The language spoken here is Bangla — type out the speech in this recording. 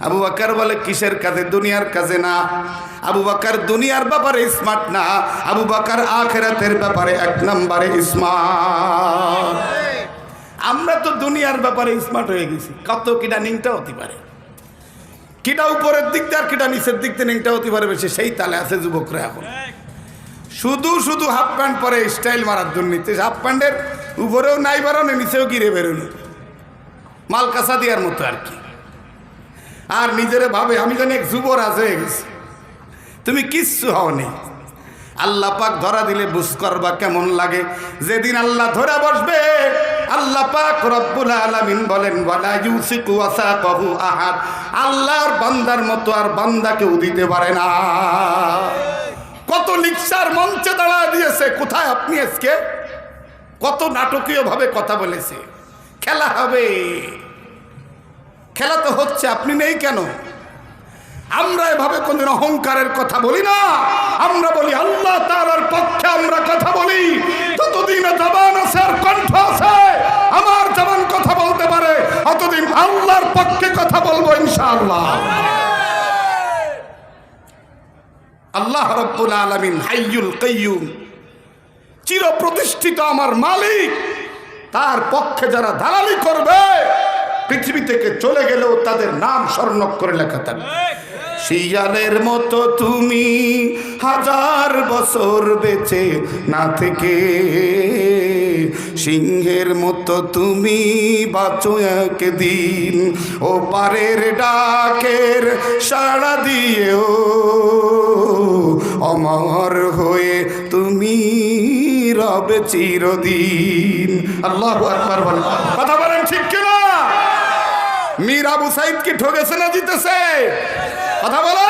আবু বাকার বলে, কিসের কাজে? দুনিয়ার কাজে না। আবু বাকার দুনিয়ার ব্যাপারে স্মার্ট না। আবু বাকার আখেরাতের ব্যাপারে এক নম্বরে স্মার্ট আমরা তো দুনিয়ার ব্যাপারে স্মার্ট হয়ে গেছি। কত কিটা নিংটা হতে পারে। কিটা উপরের দিক দিয়ে আর কিটা নিচের দিক দিয়ে নিংটা হতে পারে বেশি। সেই তালে আছে যুবকরা এখন। শুধু শুধু হাফ প্যান্ট পরে স্টাইল মারার দুর্নীতি হাফ প্যান্টের উপরেও নাই বেরোনো নিচেও গিরে বেরোনো। মাল কাঁচা দেওয়ার মতো আর কি। আর নিজেরে ভাবে, আমি জানি এক যুবরাজ হয়ে গেছি। তুমি কিচ্ছু হও নেই আল্লাহ পাক ধরা দিলে বুঝ করবা কেমন লাগে। যেদিন আল্লাহ ধরা বসবে, আল্লাহ পাক রব্বুল আলামিন বলেন, ওয়ালা ইউসিকু ওয়াসাকাহু আহাদ। আল্লাহর বান্দার মতো আর বান্দা কেউ দিতে পারে না। কত লিকসার মঞ্চে দাঁড়া দিয়েছে, কোথায় আপনি আজকে? কত নাটকীয় ভাবে কথা বলেছে। খেলা হবে। খেলা তো হচ্ছে, আপনি নেই কেন? আমরা এভাবে কোনদিন অহংকারের কথা বলি না। আমরা বলি, আল্লাহ তাআলার পক্ষে আমরা কথা বলি। ততদিন কণ্ঠ আছে, আমার জবান কথা বলতে পারে, অতদিন আল্লাহর পক্ষে কথা বলব ইনশাআল্লাহ। আল্লাহ রব্বুল আলামিন হাইয়ুল কাইয়ুম চির প্রতিষ্ঠিত আমার মালিক, তার পক্ষে যারা দালালি করবে পৃথিবী থেকে চলে গেলেও তাদের নাম স্মরণ করে লেখা থাকবে শিয়ালের মতো তুমি হাজার বছর বেঁচে না থেকে। সিংহের মতো তুমি বাঁচো একদিন ও পারের ডাকের সাড়া দিয়েও। অমর হয়ে তুমি রবে চিরদিন। আল্লাহ কথা বলেন ঠিক কিনা? মীর আবু সাইদ কি ঠকেছে না জিতেছে? কথা বলো।